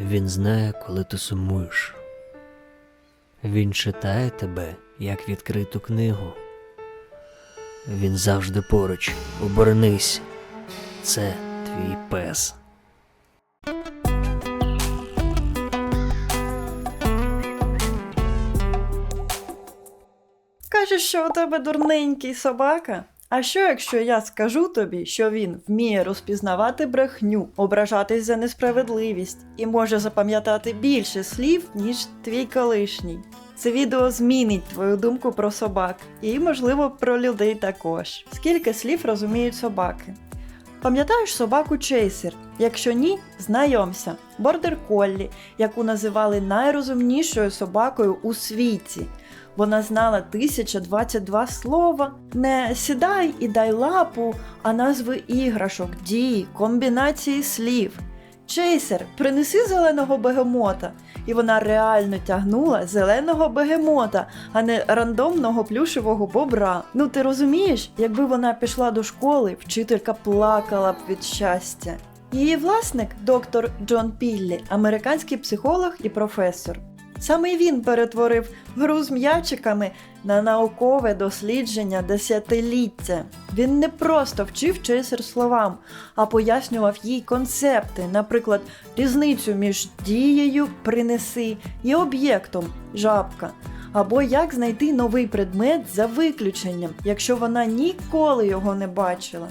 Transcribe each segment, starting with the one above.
Він знає, коли ти сумуєш. Він читає тебе, як відкриту книгу. Він завжди поруч. Обернись. Це твій пес. Кажеш, що у тебе дурненький собака? А що, якщо я скажу тобі, що він вміє розпізнавати брехню, ображатись за несправедливість і може запам'ятати більше слів, ніж твій колишній? Це відео змінить твою думку про собак і, можливо, про людей також. Скільки слів розуміють собаки? Пам'ятаєш собаку Чейсер? Якщо ні, знайомся. Бордер Коллі, яку називали найрозумнішою собакою у світі. Вона знала 1022 слова. Не сідай і дай лапу, а назви іграшок, дій, комбінації слів. Чейсер, принеси зеленого бегемота. І вона реально тягнула зеленого бегемота, а не рандомного плюшевого бобра. Ну ти розумієш, якби вона пішла до школи, вчителька плакала б від щастя. Її власник, доктор Джон Піллі, американський психолог і професор. Саме він перетворив гру з м'ячиками на наукове дослідження десятиліття. Він не просто вчив чесер словам, а пояснював їй концепти, наприклад, різницю між дією принеси і об'єктом жабка, або як знайти новий предмет за виключенням, якщо вона ніколи його не бачила.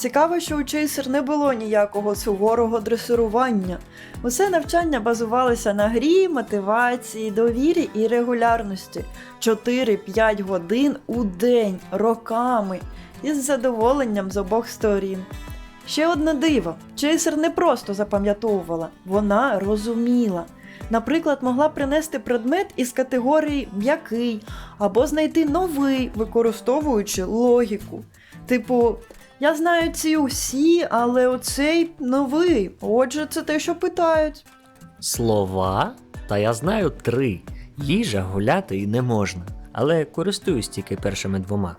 Цікаво, що у Чейсер не було ніякого суворого дресирування. Усе навчання базувалося на грі, мотивації, довірі і регулярності 4-5 годин у день, роками, із задоволенням з обох сторін. Ще одне диво: Чейсер не просто запам'ятовувала, вона розуміла. Наприклад, могла принести предмет із категорії м'який або знайти новий, використовуючи логіку. Типу, я знаю ці усі, але оцей новий. Отже, це те, що питають. Слова? Та я знаю три. Їжа гуляти і не можна, але користуюсь тільки першими двома.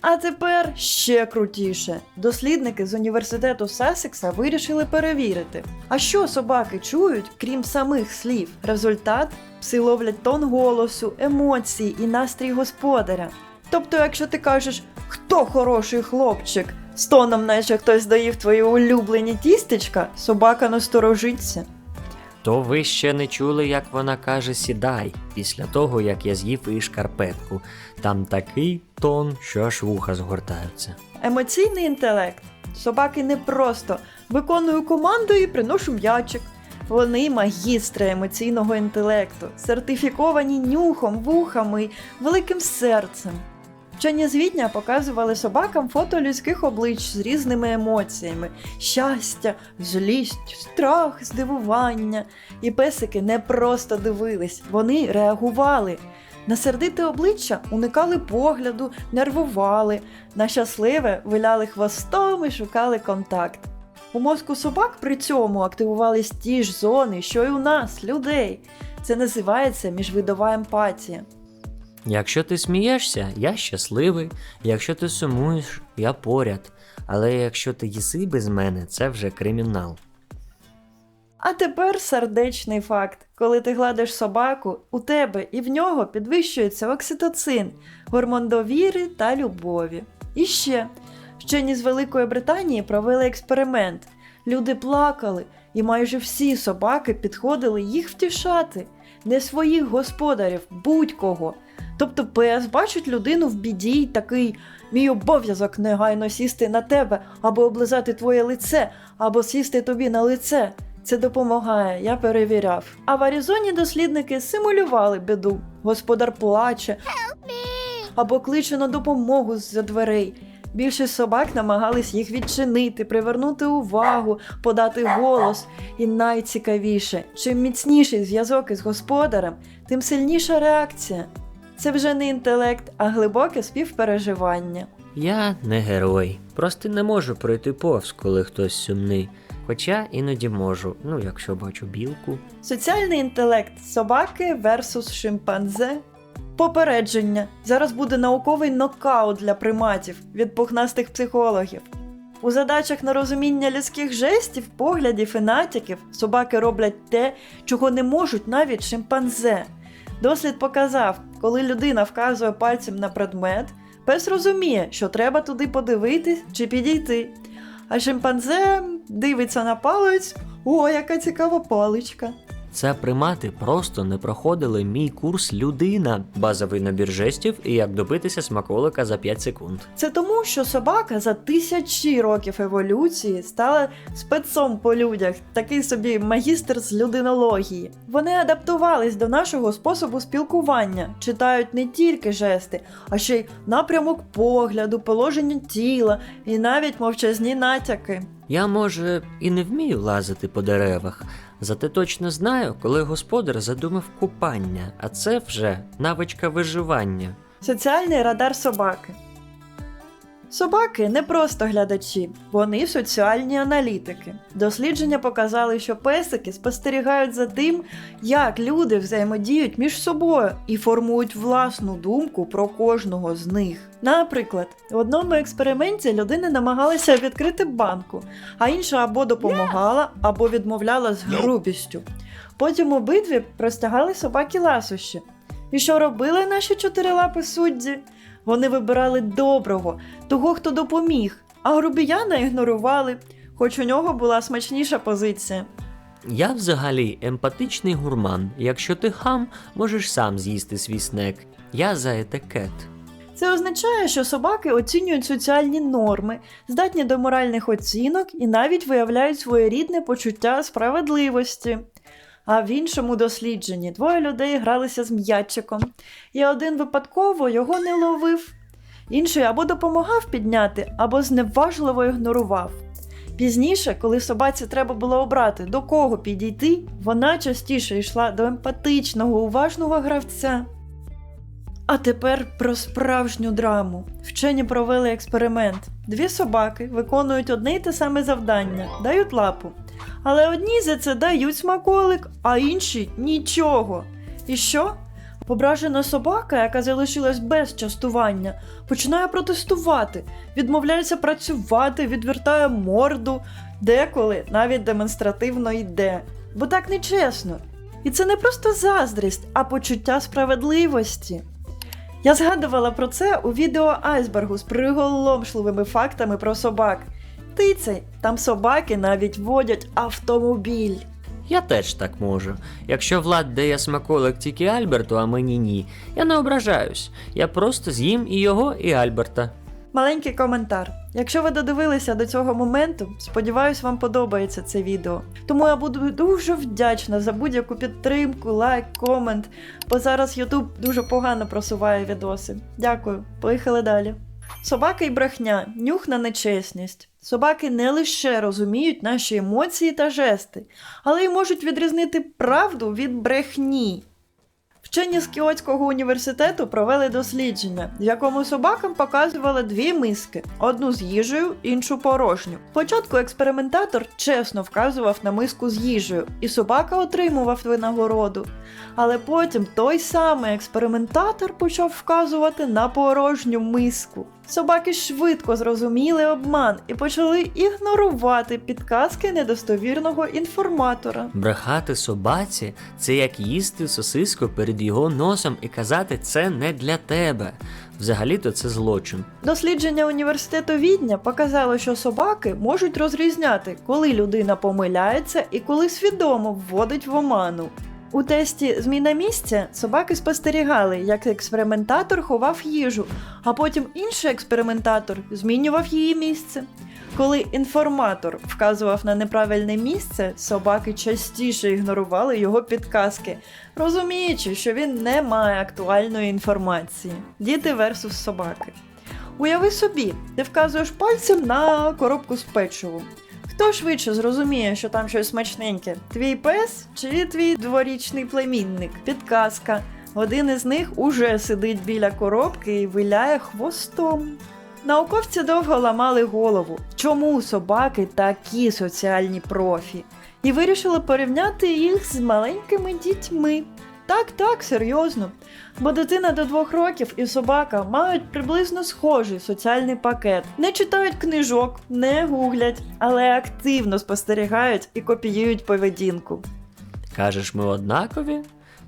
А тепер ще крутіше. Дослідники з університету Сасекса вирішили перевірити. А що собаки чують, крім самих слів? Результат пси ловлять тон голосу, емоції і настрій господаря. Тобто, якщо ти кажеш, хто хороший хлопчик, з тоном, наче хтось доїв твої улюблені тістечка, собака насторожиться. То ви ще не чули, як вона каже сідай, після того, як я з'їв і шкарпетку. Там такий тон, що аж вуха згортаються. Емоційний інтелект. Собаки не просто виконую команду і приношу м'ячик. Вони магістри емоційного інтелекту, сертифіковані нюхом, вухами, великим серцем. Вчені з показували собакам фото людських облич з різними емоціями: щастя, злість, страх, здивування. І песики не просто дивились, вони реагували. На сердите обличчя уникали погляду, нервували, на щасливе виляли хвостом і шукали контакт. У мозку собак при цьому активувались ті ж зони, що й у нас, людей. Це називається міжвидова емпатія. Якщо ти смієшся, я щасливий, якщо ти сумуєш, я поряд. Але якщо ти їси без мене, це вже кримінал. А тепер сердечний факт. Коли ти гладиш собаку, у тебе і в нього підвищується окситоцин, гормон довіри та любові. І ще вчені з Великої Британії провели експеримент. Люди плакали, і майже всі собаки підходили їх втішати, не своїх господарів, будь-кого. Тобто пес бачить людину в біді й такий мій обов'язок негайно сісти на тебе, або облизати твоє лице, або сісти тобі на лице. Це допомагає, я перевіряв. А в Аризоні дослідники симулювали біду. Господар плаче або кличе на допомогу з-за дверей. Більшість собак намагались їх відчинити, привернути увагу, подати голос. І найцікавіше, чим міцніший зв'язок із господарем, тим сильніша реакція. Це вже не інтелект, а глибоке співпереживання. Я не герой. Просто не можу пройти повз, коли хтось сумний. Хоча іноді можу, ну якщо бачу білку. Соціальний інтелект собаки versus шимпанзе. Попередження. Зараз буде науковий нокаут для приматів від пухнастих психологів. У задачах на розуміння людських жестів, поглядів і натяків собаки роблять те, чого не можуть навіть шимпанзе. Дослід показав, коли людина вказує пальцем на предмет, пес розуміє, що треба туди подивитись чи підійти. А шимпанзе дивиться на палець, о, яка цікава паличка. Це примати просто не проходили мій курс людина, базовий набір жестів і як добитися смаколика за 5 секунд. Це тому, що собака за тисячі років еволюції стала спецом по людях, такий собі магістр з людинології. Вони адаптувались до нашого способу спілкування, читають не тільки жести, а ще й напрямок погляду, положення тіла і навіть мовчазні натяки. Я, може, і не вмію лазити по деревах, зате точно знаю, коли господар задумав купання, а це вже навичка виживання. Соціальний радар собаки. Собаки не просто глядачі, вони соціальні аналітики. Дослідження показали, що песики спостерігають за тим, як люди взаємодіють між собою і формують власну думку про кожного з них. Наприклад, в одному експерименті людина намагалася відкрити банку, а інша або допомагала, або відмовляла з грубістю. Потім обидві простягали собаки ласощі. І що робили наші чотирилапи судді? Вони вибирали доброго, того, хто допоміг, а грубіяна ігнорували, хоч у нього була смачніша позиція. Я взагалі емпатичний гурман. Якщо ти хам, можеш сам з'їсти свій снек. Я за етикет. Це означає, що собаки оцінюють соціальні норми, здатні до моральних оцінок і навіть виявляють своєрідне почуття справедливості. А в іншому дослідженні двоє людей гралися з м'ячиком, і один випадково його не ловив. Інший або допомагав підняти, або зневажливо ігнорував. Пізніше, коли собаці треба було обрати, до кого підійти, вона частіше йшла до емпатичного, уважного гравця. А тепер про справжню драму. Вчені провели експеримент. Дві собаки виконують одне й те саме завдання, дають лапу. Але одні за це дають смаколик, а інші нічого. І що? Ображена собака, яка залишилась без частування, починає протестувати, відмовляється працювати, відвертає морду, деколи навіть демонстративно йде. Бо так нечесно. І це не просто заздрість, а почуття справедливості. Я згадувала про це у відео айсбергу з приголомшливими фактами про собак. Тицей, там собаки навіть водять автомобіль. Я теж так можу. Якщо Влад дає смаколик тільки Альберту, а мені ні, я не ображаюсь. Я просто з'їм і його, і Альберта. Маленький коментар. Якщо ви додивилися до цього моменту, сподіваюсь, вам подобається це відео. Тому я буду дуже вдячна за будь-яку підтримку, лайк, комент, бо зараз YouTube дуже погано просуває відоси. Дякую, поїхали далі. Собаки й брехня, нюх на нечесність. Собаки не лише розуміють наші емоції та жести, але й можуть відрізнити правду від брехні. Вчені з Кіотського університету провели дослідження, в якому собакам показували дві миски: одну з їжею, іншу порожню. Спочатку експериментатор чесно вказував на миску з їжею, і собака отримував винагороду. Але потім той самий експериментатор почав вказувати на порожню миску. Собаки швидко зрозуміли обман і почали ігнорувати підказки недостовірного інформатора. Брехати собаці це як їсти сосиску перед його носом і казати це не для тебе. Взагалі-то це злочин. Дослідження університету Відня показало, що собаки можуть розрізняти, коли людина помиляється і коли свідомо вводить в оману. У тесті Зміна місця собаки спостерігали, як експериментатор ховав їжу, а потім інший експериментатор змінював її місце. Коли інформатор вказував на неправильне місце, собаки частіше ігнорували його підказки, розуміючи, що він не має актуальної інформації. Діти versus собаки. Уяви собі, ти вказуєш пальцем на коробку з печивом. Хто швидше зрозуміє, що там щось смачненьке? Твій пес чи твій дворічний племінник? Підказка. Один із них уже сидить біля коробки і виляє хвостом. Науковці довго ламали голову, чому собаки такі соціальні профі, і вирішили порівняти їх з маленькими дітьми. Так, так, серйозно. Бо дитина до двох років і собака мають приблизно схожий соціальний пакет. Не читають книжок, не гуглять, але активно спостерігають і копіюють поведінку. Кажеш, ми однакові?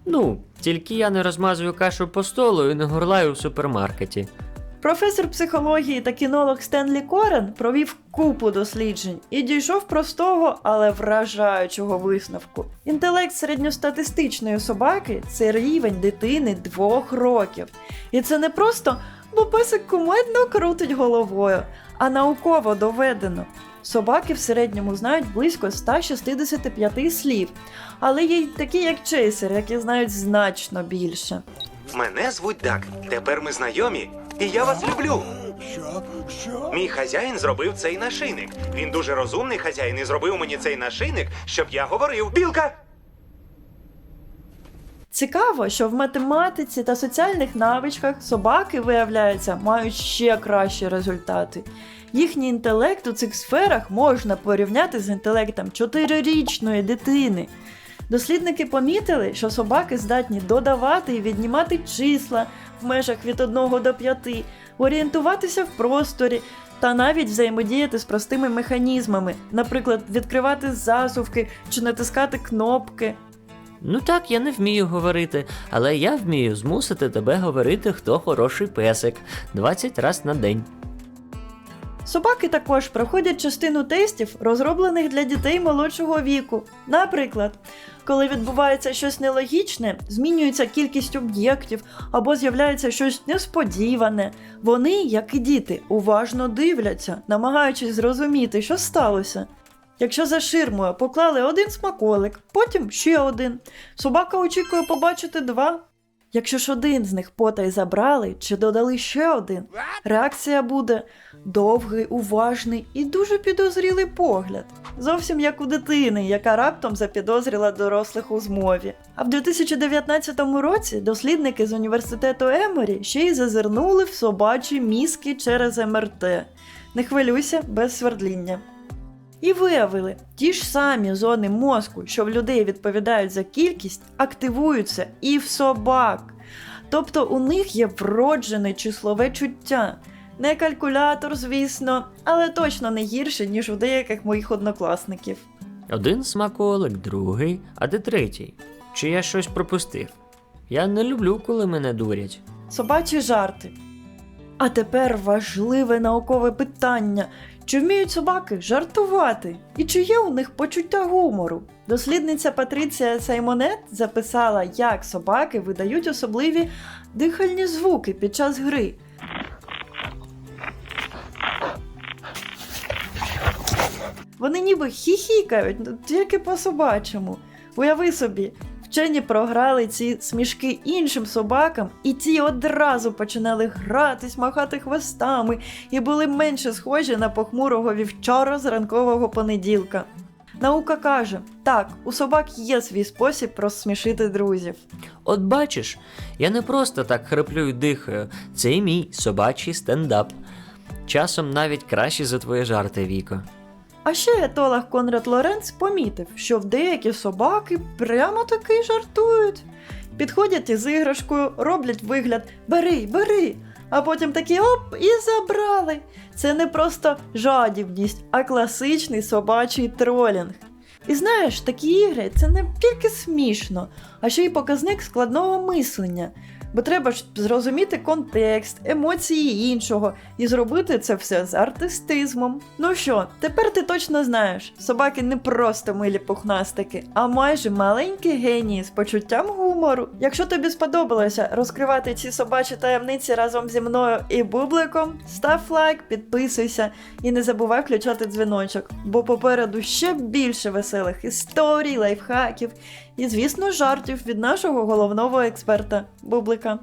Ну, тільки я не розмазую кашу по столу і не горлаю в супермаркеті. Професор психології та кінолог Стенлі Корен провів купу досліджень і дійшов простого, але вражаючого висновку. Інтелект середньостатистичної собаки це рівень дитини двох років. І це не просто, бо песик кумедно крутить головою, а науково доведено. Собаки в середньому знають близько 165 слів, але є й такі, як Чейсер, які знають значно більше. Мене звуть Дак. Тепер ми знайомі, і я вас люблю. Що? Що? Мій хазяїн зробив цей нашийник. Він дуже розумний хазяїн і зробив мені цей нашийник, щоб я говорив. Білка! Цікаво, що в математиці та соціальних навичках собаки, виявляється, мають ще кращі результати. Їхній інтелект у цих сферах можна порівняти з інтелектом чотирирічної дитини. Дослідники помітили, що собаки здатні додавати і віднімати числа в межах від 1 до 5, орієнтуватися в просторі та навіть взаємодіяти з простими механізмами, наприклад, відкривати засувки чи натискати кнопки. Ну так, я не вмію говорити, але я вмію змусити тебе говорити, хто хороший песик 20 раз на день. Собаки також проходять частину тестів, розроблених для дітей молодшого віку. Наприклад, коли відбувається щось нелогічне, змінюється кількість об'єктів або з'являється щось несподіване. Вони, як і діти, уважно дивляться, намагаючись зрозуміти, що сталося. Якщо за ширмою поклали один смаколик, потім ще один. Собака очікує побачити два. Якщо ж один з них потай забрали чи додали ще один, реакція буде довгий, уважний і дуже підозрілий погляд. Зовсім як у дитини, яка раптом запідозрила дорослих у змові. А в 2019 році дослідники з університету Еморі ще й зазирнули в собачі мізки через МРТ. Не хвилюйся без свердління. І виявили, ті ж самі зони мозку, що в людей відповідають за кількість, активуються і в собак. Тобто у них є вроджене числове чуття. Не калькулятор, звісно, але точно не гірше, ніж у деяких моїх однокласників. Один смаколик, другий, а де третій? Чи я щось пропустив? Я не люблю, коли мене дурять. Собачі жарти. А тепер важливе наукове питання: чи вміють собаки жартувати? І чи є у них почуття гумору? Дослідниця Патріція Саймонет записала, як собаки видають особливі дихальні звуки під час гри. Вони ніби хіхікають, ну, тільки по-собачому. Уяви собі, вчені програли ці смішки іншим собакам, і ті одразу починали гратись, махати хвостами і були менше схожі на похмурого вівчара з ранкового понеділка. Наука каже: так, у собак є свій спосіб розсмішити друзів. От бачиш, я не просто так хриплю і дихаю, це і мій собачий стендап. Часом навіть краще за твої жарти, Віко. А ще етолог Конрад Лоренц помітив, що в деякі собаки прямо таки жартують. Підходять із іграшкою, роблять вигляд бери, бери, а потім такі оп і забрали. Це не просто жадібність, а класичний собачий тролінг. І знаєш, такі ігри це не тільки смішно, а ще й показник складного мислення. Бо треба ж зрозуміти контекст, емоції іншого і зробити це все з артистизмом. Ну що, тепер ти точно знаєш, собаки не просто милі пухнастики, а майже маленькі генії з почуттям гумору. Якщо тобі сподобалося розкривати ці собачі таємниці разом зі мною і бубликом, став лайк, підписуйся і не забувай включати дзвіночок, бо попереду ще більше веселих історій, лайфхаків і, звісно, жартів від нашого головного експерта Бублика.